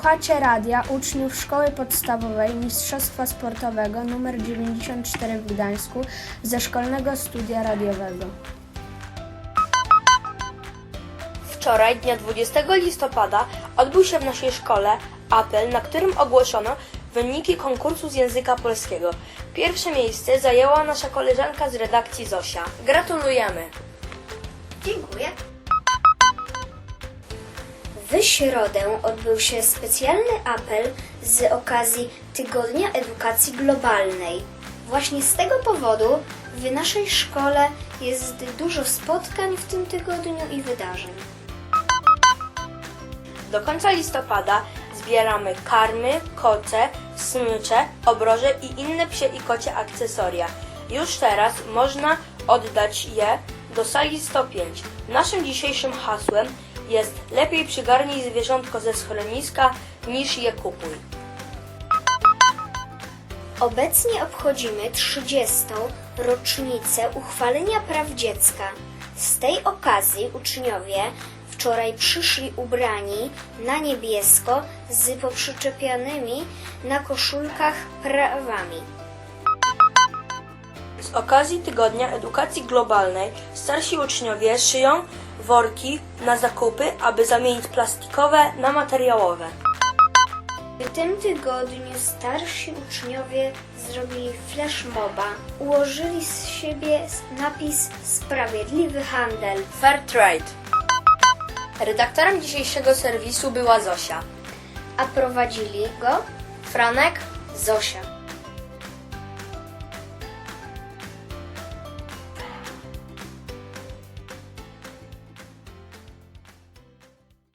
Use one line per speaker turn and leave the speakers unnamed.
Słuchacie radia uczniów Szkoły Podstawowej Mistrzostwa Sportowego nr 94 w Gdańsku ze Szkolnego Studia Radiowego.
Wczoraj, dnia 20 listopada, odbył się w naszej szkole apel, na którym ogłoszono wyniki konkursu z języka polskiego. Pierwsze miejsce zajęła nasza koleżanka z redakcji Zosia. Gratulujemy!
Dziękuję. Środę odbył się specjalny apel z okazji Tygodnia Edukacji Globalnej. Właśnie z tego powodu w naszej szkole jest dużo spotkań w tym tygodniu i wydarzeń.
Do końca listopada zbieramy karmy, koce, smycze, obroże i inne psie i kocie akcesoria. Już teraz można oddać je do sali 105. Naszym dzisiejszym hasłem jest lepiej przygarnij zwierzątko ze schroniska niż je kupuj.
Obecnie obchodzimy 30. rocznicę uchwalenia praw dziecka. Z tej okazji uczniowie wczoraj przyszli ubrani na niebiesko z poprzyczepionymi na koszulkach prawami.
Z okazji Tygodnia Edukacji Globalnej starsi uczniowie szyją worki na zakupy, aby zamienić plastikowe na materiałowe.
W tym tygodniu starsi uczniowie zrobili flash moba. Ułożyli z siebie napis Sprawiedliwy handel.
Fair Trade. Redaktorem dzisiejszego serwisu była Zosia.
A prowadzili go
Franek
Zosia.